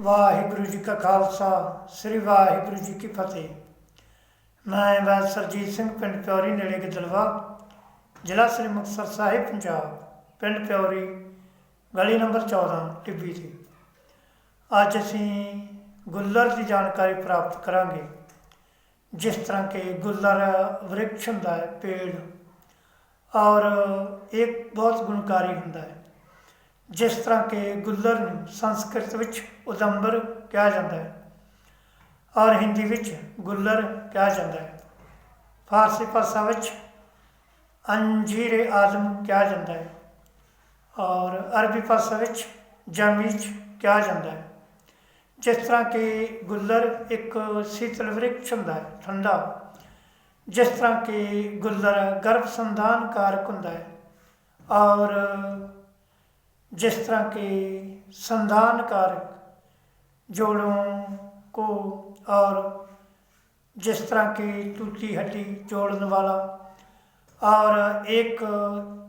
ਵਾਹਿਗੁਰੂ ਜੀ ਕਾ ਖਾਲਸਾ, ਸ੍ਰੀ ਵਾਹਿਗੁਰੂ ਜੀ ਕੀ ਫਤਿਹ। ਮੈਂ ਬਾਦ ਸਿੰਘ, ਪਿੰਡ ਪਿਓਰੀ, ਨੇੜੇ ਗਿੱਦਲਵਾ ਜ਼ਿਲ੍ਹਾ ਸ੍ਰੀ ਮੁਕਤਸਰ ਸਾਹਿਬ, ਪੰਜਾਬ, ਪਿੰਡ ਪਿਓਰੀ, ਗਲੀ ਨੰਬਰ 14 ਟਿੱਬੀ ਦੀ ਅੱਜ ਅਸੀਂ ਗੁੱਲਰ ਦੀ ਜਾਣਕਾਰੀ ਪ੍ਰਾਪਤ ਕਰਾਂਗੇ, ਜਿਸ ਤਰ੍ਹਾਂ ਕਿ ਗੁੱਲਰ ਵ੍ਰਿਕਸ਼ ਹੁੰਦਾ ਹੈ, ਪੇੜ। ਔਰ ਇੱਕ ਬਹੁਤ ਗੁਣਕਾਰੀ ਹੁੰਦਾ ਹੈ। ਜਿਸ ਤਰ੍ਹਾਂ ਕਿ ਗੁੱਲਰ ਨੂੰ ਸੰਸਕ੍ਰਿਤ ਵਿੱਚ ਉਦੰਬਰ ਕਿਹਾ ਜਾਂਦਾ ਹੈ, ਔਰ ਹਿੰਦੀ ਵਿੱਚ ਗੁੱਲਰ ਕਿਹਾ ਜਾਂਦਾ ਹੈ। ਫਾਰਸੀ ਭਾਸ਼ਾ ਵਿੱਚ ਅੰਜੀਰ ਆਜ਼ਮ ਕਿਹਾ ਜਾਂਦਾ ਹੈ, ਔਰ ਅਰਬੀ ਭਾਸ਼ਾ ਵਿੱਚ ਜਾਮੀਜ ਕਿਹਾ ਜਾਂਦਾ ਹੈ। ਜਿਸ ਤਰ੍ਹਾਂ ਕਿ ਗੁੱਲਰ ਇੱਕ ਸ਼ੀਤਲ ਵ੍ਰਿਕਸ਼ ਹੁੰਦਾ ਹੈ, ਠੰਡਾ। ਜਿਸ ਤਰ੍ਹਾਂ ਕਿ ਗੁੱਲਰ ਗਰਭ ਸੰਧਾਨ ਕਾਰਕ ਹੁੰਦਾ ਹੈ, ਔਰ जिस तरह के संधान कारक जोड़ों को और जिस तरह की टूटी हड्डी जोड़ने वाला और एक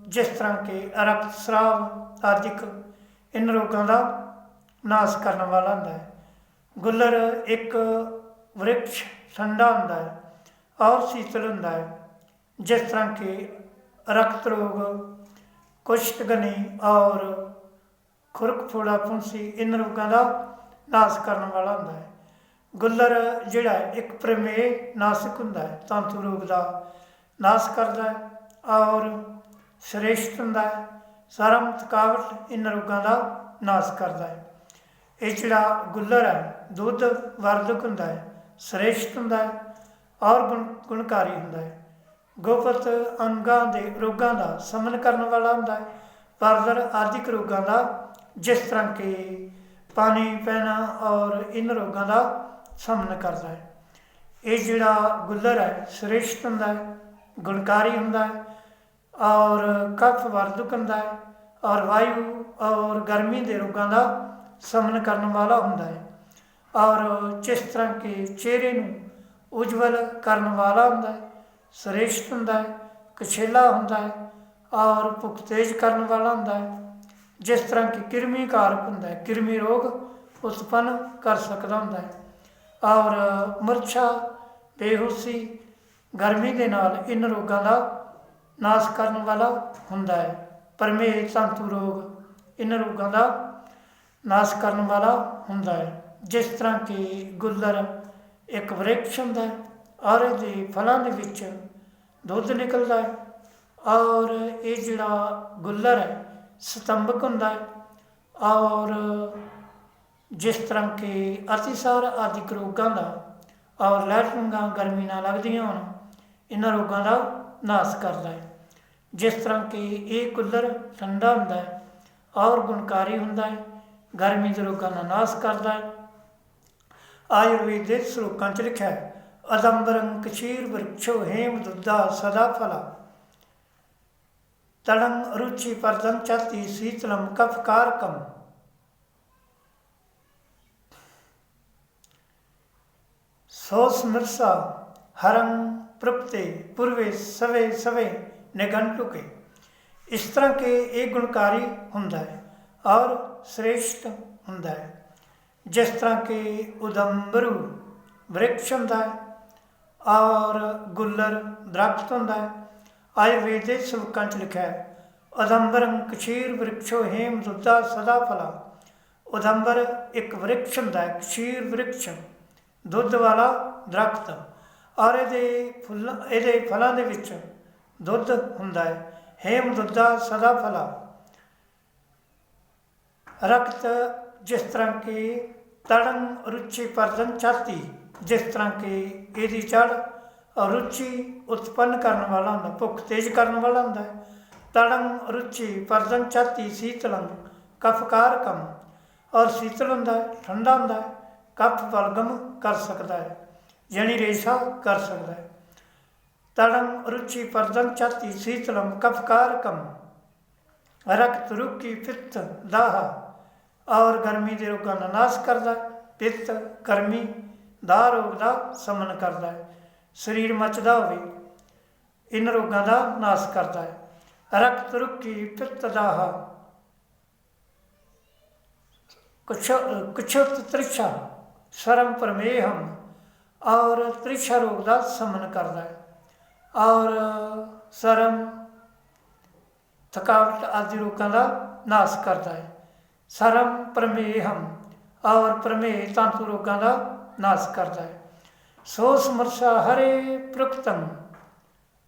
जिस तरह के रक्त स्राव आदि इन रोगों का नाश करने वाला होता है गुल्लर एक वृक्ष ठंडा होता है और शीतल होता है जिस तरह के रक्त रोग ਕੁਸ਼ਤਗਨੀ ਔਰ ਖੁਰਕ ਫੋੜਾ ਫੁੰਸੀ ਇਨ ਰੋਗਾਂ ਦਾ ਨਾਸ਼ ਕਰਨ ਵਾਲਾ ਹੁੰਦਾ ਹੈ। ਗੁੱਲਰ ਜਿਹੜਾ ਇੱਕ ਪ੍ਰਮੇਹ ਨਾਸ਼ਕ ਹੁੰਦਾ ਹੈ, ਤੰਤੂ ਰੋਗ ਦਾ ਨਾਸ਼ ਕਰਦਾ ਹੈ ਔਰ ਸ਼੍ਰੇਸ਼ਟ ਹੁੰਦਾ ਹੈ, ਸਰਮ ਥਕਾਵਟ ਇਹਨਾਂ ਰੋਗਾਂ ਦਾ ਨਾਸ਼ ਕਰਦਾ ਹੈ। ਇਹ ਜਿਹੜਾ ਗੁੱਲਰ ਹੈ, ਦੁੱਧ ਵਰਧਕ ਹੁੰਦਾ ਹੈ, ਸ਼੍ਰੇਸ਼ਟ ਹੁੰਦਾ ਹੈ ਔਰ ਗੁਣ ਗੁਣਕਾਰੀ ਹੁੰਦਾ ਹੈ। ਗੁਪਤ ਅੰਗਾਂ ਦੇ ਰੋਗਾਂ ਦਾ ਸਮਨ ਕਰਨ ਵਾਲਾ ਹੁੰਦਾ ਹੈ। ਪਰਦਰ ਆਦਿਕ ਰੋਗਾਂ ਦਾ, ਜਿਸ ਤਰ੍ਹਾਂ ਕਿ ਪਾਣੀ ਪੈਣਾ ਔਰ ਇਨ ਰੋਗਾਂ ਦਾ ਸਾਹਮਣਾ ਕਰਦਾ ਹੈ। ਇਹ ਜਿਹੜਾ ਗੁੱਲਰ ਹੈ, ਸ੍ਰੇਸ਼ਟ ਹੁੰਦਾ ਹੈ, ਗੁਣਕਾਰੀ ਹੁੰਦਾ ਹੈ ਔਰ ਕਫ ਵਰਧਕ ਹੁੰਦਾ ਹੈ ਔਰ ਵਾਯੂ ਔਰ ਗਰਮੀ ਦੇ ਰੋਗਾਂ ਦਾ ਸਮਨ ਕਰਨ ਵਾਲਾ ਹੁੰਦਾ ਹੈ ਔਰ ਜਿਸ ਤਰ੍ਹਾਂ ਕਿ ਚਿਹਰੇ ਨੂੰ ਉਜਵਲ ਕਰਨ ਵਾਲਾ ਹੁੰਦਾ ਹੈ। ਸ੍ਰੇਸ਼ਟ ਹੁੰਦਾ ਹੈ, ਕਛੇਲਾ ਹੁੰਦਾ ਹੈ, ਔਰ ਭੁੱਖ ਤੇਜ਼ ਕਰਨ ਵਾਲਾ ਹੁੰਦਾ ਹੈ। ਜਿਸ ਤਰ੍ਹਾਂ ਕਿ ਕਿਰਮੀ ਕਾਰਕ ਹੁੰਦਾ ਹੈ, ਕਿਰਮੀ ਰੋਗ ਉਤਪੰਨ ਕਰ ਸਕਦਾ ਹੁੰਦਾ ਹੈ। ਔਰ ਮਰਛਾ, ਬੇਹੋਸ਼ੀ, ਗਰਮੀ ਦੇ ਨਾਲ ਇਨ ਰੋਗਾਂ ਦਾ ਨਾਸ਼ ਕਰਨ ਵਾਲਾ ਹੁੰਦਾ ਹੈ। ਪਰਮੇਹ ਤੰਤੂ ਰੋਗ ਇਨ ਰੋਗਾਂ ਦਾ ਨਾਸ਼ ਕਰਨ ਵਾਲਾ ਹੁੰਦਾ ਹੈ। ਜਿਸ ਤਰ੍ਹਾਂ ਕਿ ਗੁੱਲਰ ਇੱਕ ਵ੍ਰਿਕਸ਼ ਹੁੰਦਾ ਹੈ ਔਰ ਇਹਦੇ ਫਲਾਂ ਦੇ ਵਿੱਚ ਦੁੱਧ ਨਿਕਲਦਾ ਹੈ ਔਰ ਇਹ ਜਿਹੜਾ ਗੁੱਲਰ ਹੈ ਸਤੰਭਕ ਹੁੰਦਾ ਹੈ ਔਰ ਜਿਸ ਤਰ੍ਹਾਂ ਕਿ ਅਤਿਸਾਰ ਆਦਿਕ ਰੋਗਾਂ ਦਾ ਔਰ ਲੈਟਰਿੰਗਾਂ ਗਰਮੀ ਨਾਲ ਲੱਗਦੀਆਂ ਹੋਣ, ਇਹਨਾਂ ਰੋਗਾਂ ਦਾ ਨਾਸ਼ ਕਰਦਾ ਹੈ। ਜਿਸ ਤਰ੍ਹਾਂ ਕਿ ਇਹ ਗੁੱਲਰ ਠੰਡਾ ਹੁੰਦਾ ਹੈ ਔਰ ਗੁਣਕਾਰੀ ਹੁੰਦਾ ਹੈ, ਗਰਮੀ ਦੇ ਰੋਗਾਂ ਦਾ ਨਾਸ਼ ਕਰਦਾ ਹੈ। ਆਯੁਰਵੇਦ ਦੇ ਸ਼ਲੋਕਾਂ 'ਚ ਲਿਖਿਆ ਹੈ ਅਦੰਬਰੰ ਕਸ਼ੀਰ ਵਰਛੋ ਹੇਮ ਦੁੱਧਾ ਸਦਾ ਫਲਾ। ਤੜੰ ਰੁਚੀ ਪਰਦੰ ਚਤੀ ਸੀਤਲਮ ਕਫਕਾਰਕਮ ਸੋ ਸਮਰਸਾ ਹਰੰ ਪ੍ਰਪਤੇ ਪੁਰਵੇ ਸਵੇ ਸਵੇ ਨਿਗੰਟੁਕੇ ਇਸ ਤਰ੍ਹਾਂ ਕਿ ਇਹ ਗੁਣਕਾਰੀ ਹੁੰਦਾ ਹੈ ਔਰ ਸ੍ਰੇਸ਼ਟ ਹੁੰਦਾ ਹੈ। ਜਿਸ ਤਰ੍ਹਾਂ ਕਿ ਉਦੰਬਰੂ ਵ੍ਰਿਕਸ਼ ਹੁੰਦਾ ਹੈ ਔਰ ਗੁੱਲਰ ਦਰਖਤ ਹੁੰਦਾ ਹੈ। ਆਯੁਰਵੇਦ ਦੇ ਸ਼ਲੋਕਾਂ 'ਚ ਲਿਖਿਆ ਹੈ, ਉਦੰਬਰੰ ਕਸ਼ੀਰ ਵ੍ਰਿਕਸ਼ੋ ਹੇਮ ਦੁੱਧਾ ਸਦਾ ਫਲਾ। ਉਦੰਬਰ ਇੱਕ ਵ੍ਰਿਕਸ਼ ਹੁੰਦਾ ਹੈ, ਕਸ਼ੀਰ ਵ੍ਰਿਕਸ਼, ਦੁੱਧ ਵਾਲਾ ਦਰਖਤ। ਔਰ ਇਹਦੇ ਫੁੱਲ, ਇਹਦੇ ਫਲਾਂ ਦੇ ਵਿੱਚ ਦੁੱਧ ਹੁੰਦਾ ਹੈ, ਹੇਮ ਦੁੱਧਾ ਸਦਾ ਫਲਾ। ਰਕਤ ਜਿਸ ਤਰ੍ਹਾਂ ਕਿ ਤੜਨ ਰੁਚੀ ਪਰਦਨ ਚਾਤੀ। ਜਿਸ ਤਰ੍ਹਾਂ ਕਿ ਇਹਦੀ ਜੜ ਰੁਚੀ ਉਤਪੰਨ ਕਰਨ ਵਾਲਾ ਹੁੰਦਾ, ਭੁੱਖ ਤੇਜ਼ ਕਰਨ ਵਾਲਾ ਹੁੰਦਾ ਹੈ। ਤੜੰ ਰੁਚੀ ਪਰਦਨ ਚਾਤੀ ਸੀਤਲੰ ਕਫਕਾਰ ਕਮ। ਔਰ ਸੀਤਲ ਹੁੰਦਾ ਹੈ, ਠੰਡਾ ਹੁੰਦਾ ਹੈ, ਕਫ, ਬਲਗਮ ਕਰ ਸਕਦਾ ਹੈ, ਯਾਨੀ ਰੇਸ਼ਾ ਕਰ ਸਕਦਾ ਹੈ। ਤੜੰ ਰੁਚੀ ਪਰਦਨ ਚਾਤੀ ਸੀਤਲੰ ਕਫਕਾਰ ਕਮ। ਰਕਤ ਰੁਕੀ ਪਿੱਤ, ਦਾਹ। ਔਰ ਗਰਮੀ ਦੇ ਰੋਗਾਂ ਦਾ ਨਾਸ਼ ਕਰਦਾ ਪਿੱਤ, ਗਰਮੀ ਦਾ ਰੋਗ ਦਾ ਸਮਨ ਕਰਦਾ ਹੈ। ਸਰੀਰ ਮੱਚਦਾ ਹੋਵੇ ਇਹਨਾਂ ਰੋਗਾਂ ਦਾ ਨਾਸ ਕਰਦਾ ਹੈ। ਰਕਤ ਰੁਕੀ ਪਿੱਤ ਦਾਹ ਕੁਛ ਕੁਛਤ ਤ੍ਰਿਸ਼ਾ ਸ਼ਰਮ ਪਰਮੇਹਮ ਔਰ ਤ੍ਰਿਸ਼ਾ ਰੋਗ ਦਾ ਸਮਨ ਕਰਦਾ ਹੈ। ਔਰ ਸ਼ਰਮ ਥਕਾਵਟ ਆਦਿ ਰੋਗਾਂ ਦਾ ਨਾਸ ਕਰਦਾ ਹੈ। ਸ਼ਰਮ ਪਰਮੇਹਮ ਔਰ ਪਰਮੇਹ ਤੰਤੂ ਰੋਗਾਂ ਦਾ ਨਾਸ਼ ਕਰਦਾ ਹੈ ਸੋ ਸਮਰਸ਼ਾ ਹਰੇ ਪ੍ਰਕਤਮ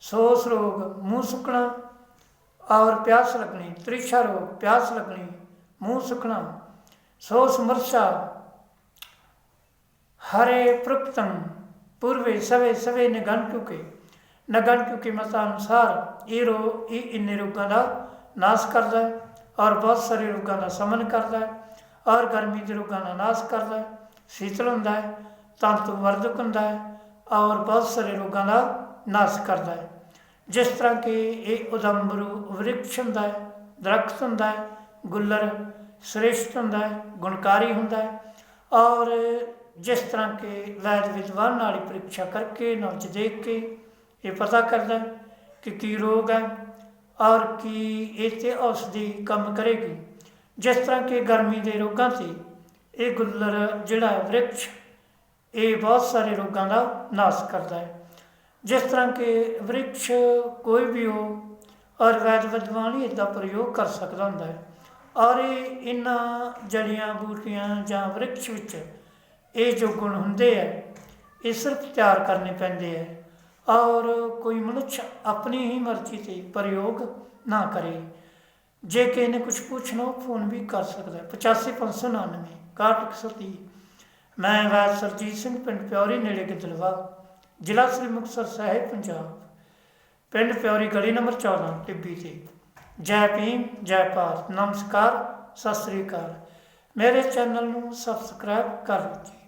ਸੋਸ ਰੋਗ ਮੂੰਹ ਸੁੱਕਣਾ, ਔਰ ਪਿਆਸ ਲੱਗਣੀ, ਤ੍ਰਿਸ਼ਾ ਰੋਗ, ਪਿਆਸ ਲੱਗਣੀ, ਮੂੰਹ ਸੁੱਕਣਾ। ਸੋ ਸਮਰਸ਼ਾ ਹਰੇ ਪ੍ਰਕਤਮ ਪੂਰਵੇ ਸਵੇ ਸਵੇ ਨਿਗੰਟੂ ਕੇ ਨਿਗੰਟੂ ਕੇ ਮਤਾ ਅਨੁਸਾਰ ਇਹ ਰੋ, ਇਹ ਇੰਨੇ ਰੋਗਾਂ ਦਾ ਨਾਸ਼ ਕਰਦਾ ਹੈ ਔਰ ਬਹੁਤ ਸਾਰੇ ਰੋਗਾਂ ਦਾ ਸਮਨ ਕਰਦਾ ਹੈ ਔਰ ਗਰਮੀ ਦੇ ਰੋਗਾਂ ਦਾ ਨਾਸ਼ ਕਰਦਾ ਹੈ ਸ਼ੀਤਲ ਹੁੰਦਾ ਹੈ, ਤੰਤੂ ਵਰਧਕ ਹੁੰਦਾ ਹੈ ਔਰ ਬਹੁਤ ਸਾਰੇ ਰੋਗਾਂ ਦਾ ਨਾਸ਼ ਕਰਦਾ ਹੈ। ਜਿਸ ਤਰ੍ਹਾਂ ਕਿ ਇਹ ਉਦੰਬਰੂ ਵ੍ਰਿਕਸ਼ ਹੁੰਦਾ ਹੈ, ਦਰਖਤ ਹੁੰਦਾ ਹੈ, ਗੁੱਲਰ ਸ੍ਰੇਸ਼ਟ ਹੁੰਦਾ ਹੈ, ਗੁਣਕਾਰੀ ਹੁੰਦਾ ਹੈ ਔਰ ਜਿਸ ਤਰ੍ਹਾਂ ਕਿ ਵੈਦ ਵਿਦਵਾਨ ਨਾਲ ਹੀ ਪ੍ਰੀਖਿਆ ਕਰਕੇ ਨੌਜ ਦੇਖ ਕੇ ਇਹ ਪਤਾ ਕਰਦਾ ਹੈ ਕਿ ਕੀ ਰੋਗ ਹੈ ਔਰ ਕੀ ਇਹ ਤੇ ਔਸ਼ਧੀ ਕੰਮ ਕਰੇਗੀ। ਜਿਸ ਤਰ੍ਹਾਂ ਕਿ ਗਰਮੀ ਦੇ ਰੋਗਾਂ ਤੇ ਇਹ ਗੁੱਲਰ ਜਿਹੜਾ ਹੈ ਵ੍ਰਿਕਸ਼, ਇਹ ਬਹੁਤ ਸਾਰੇ ਰੋਗਾਂ ਦਾ ਨਾਸ ਕਰਦਾ ਹੈ। ਜਿਸ ਤਰ੍ਹਾਂ ਕਿ ਵ੍ਰਿਕਸ਼ ਕੋਈ ਵੀ ਹੋ ਆਯੁਰਵੈਦ ਵਿਦਵਾਨ ਹੀ ਦਾ ਪ੍ਰਯੋਗ ਕਰ ਸਕਦਾ ਹੁੰਦਾ ਹੈ। ਔਰ ਇਹ ਇਹਨਾਂ ਜੜੀਆਂ, ਬੂਟੀਆਂ ਜਾਂ ਵ੍ਰਿਕਸ਼ ਵਿੱਚ ਇਹ ਜੋ ਗੁਣ ਹੁੰਦੇ ਆ ਇਹ ਸਿਰਫ ਤਿਆਰ ਕਰਨੇ ਪੈਂਦੇ ਆ ਔਰ ਕੋਈ ਮਨੁੱਖ ਆਪਣੀ ਹੀ ਮਰਜ਼ੀ ਤੇ ਪ੍ਰਯੋਗ ਨਾ ਕਰੇ। ਜੇ ਕਿਸੇ ਨੇ ਕੁਝ ਪੁੱਛਣਾ ਫੋਨ ਵੀ ਕਰ ਸਕਦਾ 85 599 ਕਾਰਤਿਕ ਸਤੀ। ਮੈਂ ਵਾਸ ਸਰਜੀਤ ਸਿੰਘ ਪਿੰਡ ਪਿਉਰੀ ਨੇੜੇ ਗਿੱਦਲਵਾ ਜ਼ਿਲ੍ਹਾ ਸ੍ਰੀ ਮੁਕਤਸਰ ਸਾਹਿਬ, ਪੰਜਾਬ। ਪਿੰਡ ਪਿਉਰੀ ਗਲੀ ਨੰਬਰ 14 ਟਿੱਬੀ ਤੇ। ਜੈ ਭੀਮ, ਜੈ ਭਾਰਤ। ਨਮਸਕਾਰ, ਸਤਿ ਸ੍ਰੀ ਅਕਾਲ। ਮੇਰੇ ਚੈਨਲ ਨੂੰ ਸਬਸਕ੍ਰਾਈਬ ਕਰ ਲਓ